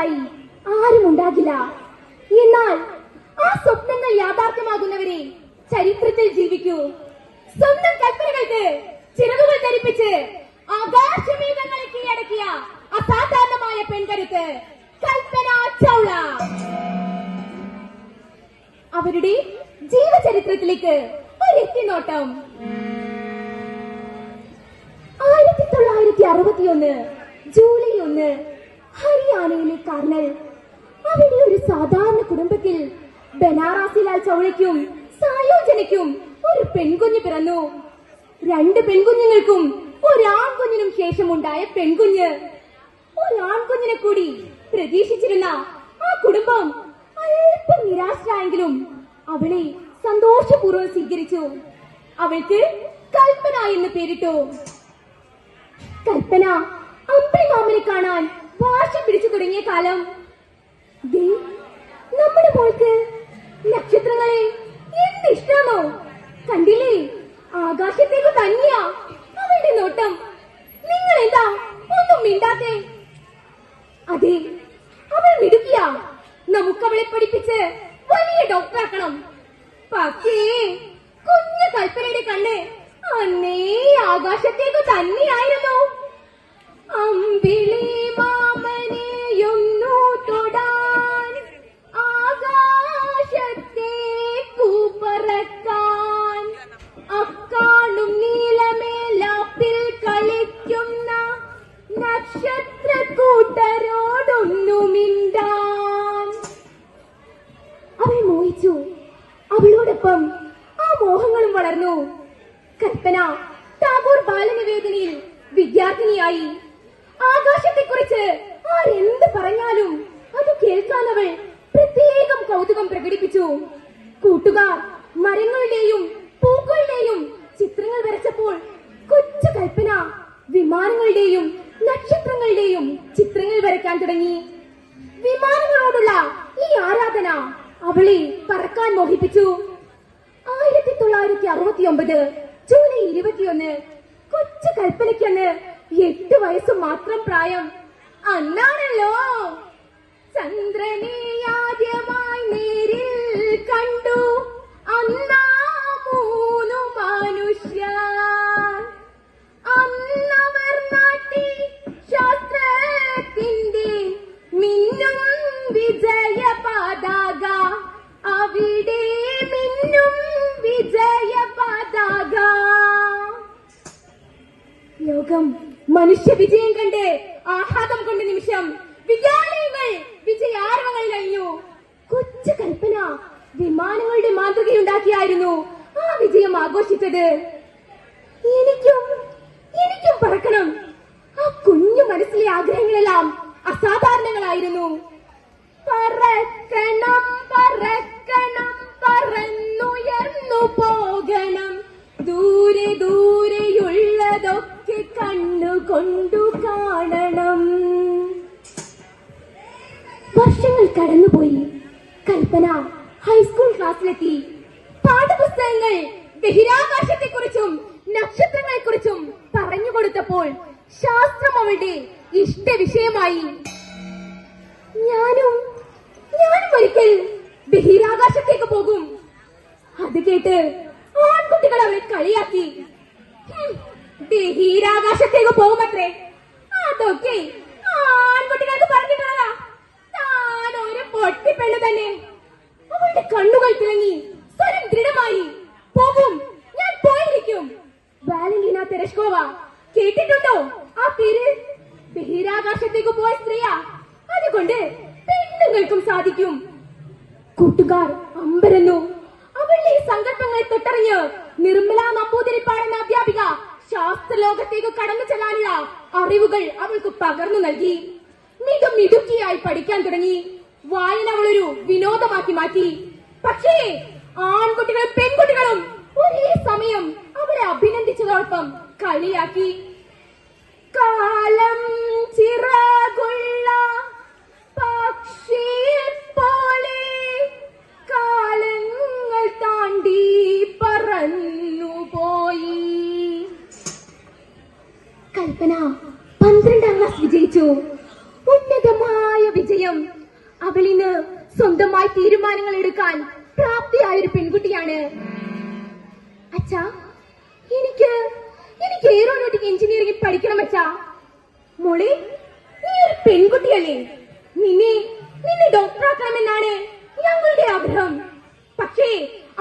സ്വപ്നങ്ങളായി ആരും ഉണ്ടാകില്ല. എന്നാൽ ആ സ്വപ്നങ്ങൾ യാഥാർത്ഥ്യമാകുന്നവരെ ചരിത്രത്തിൽ ജീവിക്കൂ. സ്വന്തം കൽപ്പനകൾക്ക് ചിറകുകൾ ധരിപ്പിച്ച് ആകാശമേഘങ്ങളെ കീഴടക്കിയ അസാധാരണമായ പെൺകരുത്ത് കൽപ്പന ചൗള. അവരുടെ ജീവചരിത്രത്തിലേക്ക് ഒരെത്തിനോട്ടം ആയിരത്തി തൊള്ളായിരത്തി അറുപത്തിയൊന്ന് ജൂലൈ ഒന്ന് ഹരിയാനയിലെ കർണൽ അവിടെ ഒരു സാധാരണ കുടുംബത്തിൽ ബനാറസിലാൽ ചൗളയ്ക്കും സായോജനയ്ക്കും ഒരു പെൺകുഞ്ഞ് പിറന്നു. രണ്ട് പെൺകുഞ്ഞുങ്ങൾക്കും ഒരാൺകുഞ്ഞിനും ശേഷമുണ്ടായ പെൺകുഞ്ഞ്. ഒരാൺകുഞ്ഞിനെ കൂടി പ്രതീക്ഷിച്ചിരുന്ന ആ കുടുംബം അല്പം നിരാശരായെങ്കിലും അവളെ സന്തോഷപൂർവം സ്വീകരിച്ചു. അവൾക്ക് കൽപ്പന എന്ന് പേരിട്ടു. കൽപ്പന അമ്പിളി മാമനെ കാണാൻ വാശി പിടിച്ചു തുടങ്ങിയ കാലം. നമ്മുടെ മോൾക്ക് നക്ഷത്രങ്ങളെ എന്ത് ഇഷ്ടാണോ. കണ്ടില്ലേ? ആകാശത്തേക്ക് തന്നെയാ അവളുടെ നോട്ടം. നിങ്ങൾ എന്താ ഒന്നും മിണ്ടാത്തേ. അതെ അവൾ മിടുക്കിയ. നമുക്ക് അവളെ പഠിപ്പിച്ച് വലിയ ഡോക്ടറാക്കണം. പക്ഷേ കുഞ്ഞു കൽപ്പനയുടെ കണ്ണ് അന്നേ ആകാശത്തേക്ക് തന്നെയായിരുന്നു. അമ്പിളി വളർന്നു കൽപ്പന ടാഗോർ ബാലനിവേദനയിൽ വിദ്യാർത്ഥിനിയായി. ആകാശത്തെക്കുറിച്ച് ആരെന്ത് പറഞ്ഞാലും അത് കേൾക്കാൻ അവൾ പ്രത്യേകം കൗതുകം പ്രകടിപ്പിച്ചു. കൂട്ടുകാർ മരങ്ങളുടെയും പൂക്കളുടെയും ചിത്രങ്ങൾ വരച്ചപ്പോൾ കൊച്ചു കൽപ്പന വിമാനങ്ങളുടെയും നക്ഷത്രങ്ങളുടെയും ചിത്രങ്ങൾ വരയ്ക്കാൻ തുടങ്ങി. വിമാനങ്ങളോടുള്ള ഈ ആരാധന അവളെ പറക്കാൻ മോഹിപ്പിച്ചു. ആയിരത്തി തൊള്ളായിരത്തി അറുപത്തി ഒമ്പത് ജൂലൈ ഇരുപത്തിയൊന്ന് കൊച്ചു കൽപ്പനയ്ക്കന്ന് എട്ട് വയസ്സ് മാത്രം പ്രായം. അന്നാണല്ലോ ചന്ദ്രനെ ആദ്യമായി നേരിൽ കണ്ടു. അന്നാ മൂന്നു മനുഷ്യ അന്നവർ നാട്ടി ശാസ്ത്രത്തിന്റെ മിന്നും വിജയ പതാക അവിടെ വിജയ പതാക ലോകം മനുഷ്യ വിജയം കണ്ട് ആഹ്ലാദം കൊണ്ട നിമിഷം വിദ്യാലയങ്ങൾ വിജയാരവങ്ങൾ കഴിഞ്ഞു കൊച്ചു കൽപ്പന വിമാനങ്ങളുടെ മാതൃകയുണ്ടാക്കിയായിരുന്നു ആ വിജയം ആഘോഷിച്ചത്. എനിക്കും എനിക്കും പറക്കണം. ആ കുഞ്ഞു മനസ്സിലെ ആഗ്രഹങ്ങളെല്ലാം അസാധാരണങ്ങളായിരുന്നു. പറക്കണം പറക്കണം പറന്നുയർന്നു പോകണം. ദൂരെ ദൂരെയുള്ളതൊക്കെ കണ്ണുകൊണ്ടു കാണണം. വർഷങ്ങൾ കടന്നുപോയി. കൽപ്പന ഹൈസ്കൂൾ ക്ലാസ്സിലെത്തി. പാഠപുസ്തകങ്ങൾ ബഹിരാകാശത്തെക്കുറിച്ചും നക്ഷത്രങ്ങളെക്കുറിച്ചും പറഞ്ഞു കൊടുത്തപ്പോൾ ശാസ്ത്രം അവളുടെ ഇഷ്ട വിഷയമായി ഞാനും ഞാനും ഒരിക്കൽ ബഹിരാകാശത്തേക്ക് പോകും. അത് കേട്ട് ആൺകുട്ടികൾ അവളെ കളിയാക്കി. ബഹിരാകാശത്തേക്ക് പോകുമത്രേ. അതൊക്കെ ആൺകുട്ടികൾക്ക് പറഞ്ഞിട്ടുള്ളതാ. താൻ ഒരു പൊട്ടിപ്പെണ്ണു തന്നെ. അവളുടെ കണ്ണുകൾ തിളങ്ങി സ്വരം ദൃഢമായി. പോകും ഞാൻ പോയിരിക്കും. വാലന്റീന തെരഷ്കോവ കേട്ടിട്ടുണ്ടോ? ആ പേര്? ബഹിരാകാശത്തേക്ക് പോയ സ്ത്രീയാ. അതുകൊണ്ട് പെണ്ണുങ്ങൾക്കും സാധിക്കും. കൂട്ടുകാർ അമ്പരന്നു. ഈ സങ്കല്പങ്ങളെ തൊട്ടറിഞ്ഞ് നിർമ്മല നമ്പൂതിരിപ്പാടെന്ന അധ്യാപിക ശാസ്ത്ര ലോകത്തേക്ക് കടന്നു ചെല്ലാനുള്ള അറിവുകൾ അവൾക്ക് പകർന്നു നൽകി. മിക മിടുക്കിയായി പഠിക്കാൻ തുടങ്ങി. വായന അവളൊരു വിനോദമാക്കി മാറ്റി. പക്ഷേ ആൺകുട്ടികളും പെൺകുട്ടികളും ഒരേ സമയം അവരെ അഭിനന്ദിച്ചതോടൊപ്പം കളിയാക്കി. കൽപ്പന പന്ത്രണ്ടാം ക്ലാസ് വിജയിച്ചു. ഉന്നതമായ വിജയം. അവളിന്ന് സ്വന്തമായി തീരുമാനങ്ങൾ എടുക്കാൻ പ്രാപ്തിയായ ഒരു പെൺകുട്ടിയാണ്. അച്ഛാ എനിക്ക് എനിക്ക് എയറോനോട്ടിക് എഞ്ചിനീയറിംഗ് പഠിക്കണം അച്ഛാ. മോളെ നീ ഒരു പെൺകുട്ടിയല്ലേ. നിന്നെ നിന്നെ ഡോക്ടറാക്കണമെന്നാണ് ഞങ്ങളുടെ ആഗ്രഹം. പക്ഷേ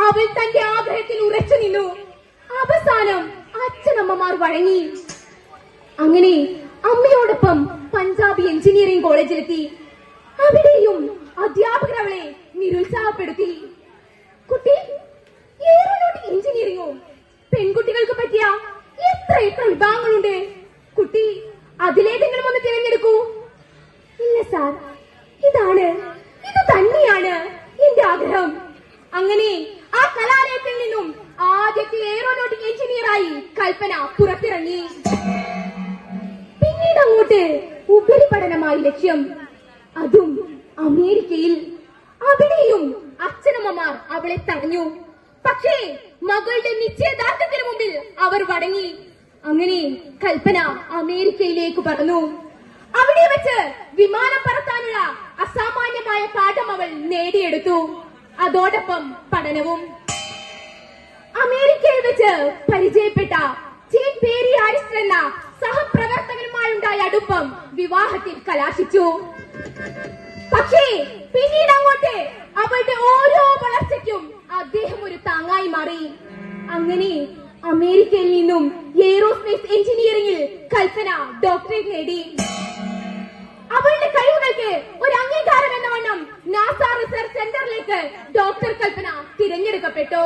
അവൾ തന്റെ ആഗ്രഹത്തിൽ ഉറച്ചു നിന്നു. അവസാനം അച്ഛനമ്മമാർ വഴങ്ങി. അങ്ങനെ അമ്മയോടൊപ്പം പഞ്ചാബ് എഞ്ചിനീയറിംഗ് കോളേജിലെത്തി. അവിടെയും അധ്യാപകർ അവളെ നിരുത്സാഹപ്പെടുത്തി. കുട്ടി എഞ്ചിനീയറിംഗോ? പെൺകുട്ടികൾക്ക് പറ്റിയ എത്ര എത്ര വിഭാഗങ്ങളുണ്ട്? കുട്ടി അതിലേതെങ്കിലും ഒന്ന് തിരഞ്ഞെടുക്കൂ. ഇല്ല സാർ. ഇതാണ് ഇത് തന്നെയാണ് എന്റെ ആഗ്രഹം. അങ്ങനെ ആ കലാലയത്തിൽ നിന്നും ആദ്യത്തെ എയറോനോട്ടിക് എഞ്ചിനീയറായി കൽപ്പന പുറത്തിറങ്ങി. പിന്നീട് അങ്ങോട്ട് ഉപരിപഠനമായി ലക്ഷ്യം. അതും അമേരിക്കയിൽ. അവിടെയും അച്ഛനമ്മമാർ അവളെ തടഞ്ഞു. പക്ഷേ മകളുടെ നിശ്ചയദാർഢ്യത്തിന് മുമ്പിൽ അവർ വടങ്ങി അങ്ങനെ കൽപ്പന അമേരിക്കയിലേക്ക് പറഞ്ഞു അവിടെ വെച്ച് വിമാനം പറത്താനുള്ള അസാമാന്യമായ പാഠം അവൾ നേടിയെടുത്തു. അതോടൊപ്പം പഠനവും. അമേരിക്കയിൽ വെച്ച് പരിചയപ്പെട്ട ജീൻ പേരി ആരിസ്റ്റർ എന്ന സഹപ്രവർത്തകനുമായുണ്ടായ അടുപ്പം വിവാഹത്തിൽ കലാശിച്ചു. പക്ഷേ പിന്നീട് അങ്ങോട്ട് അവളുടെ ഓരോ വളർച്ചയ്ക്കും അദ്ദേഹം ഒരു താങ്ങായി മാറി. അങ്ങനെ അമേരിക്കയിൽ നിന്നും എയ്റോസ്പേസ് എഞ്ചിനീയറിംഗിൽ കൽപ്പന ഡോക്ടറേറ്റ് നേടി. അവളുടെ കഴിവുകൾക്ക് ഒരു അംഗീകാരം എന്ന വണ്ണം നാസ റിസർച്ച് സെന്ററിലേക്ക് ഡോക്ടർ കൽപ്പന തിരഞ്ഞെടുക്കപ്പെട്ടു.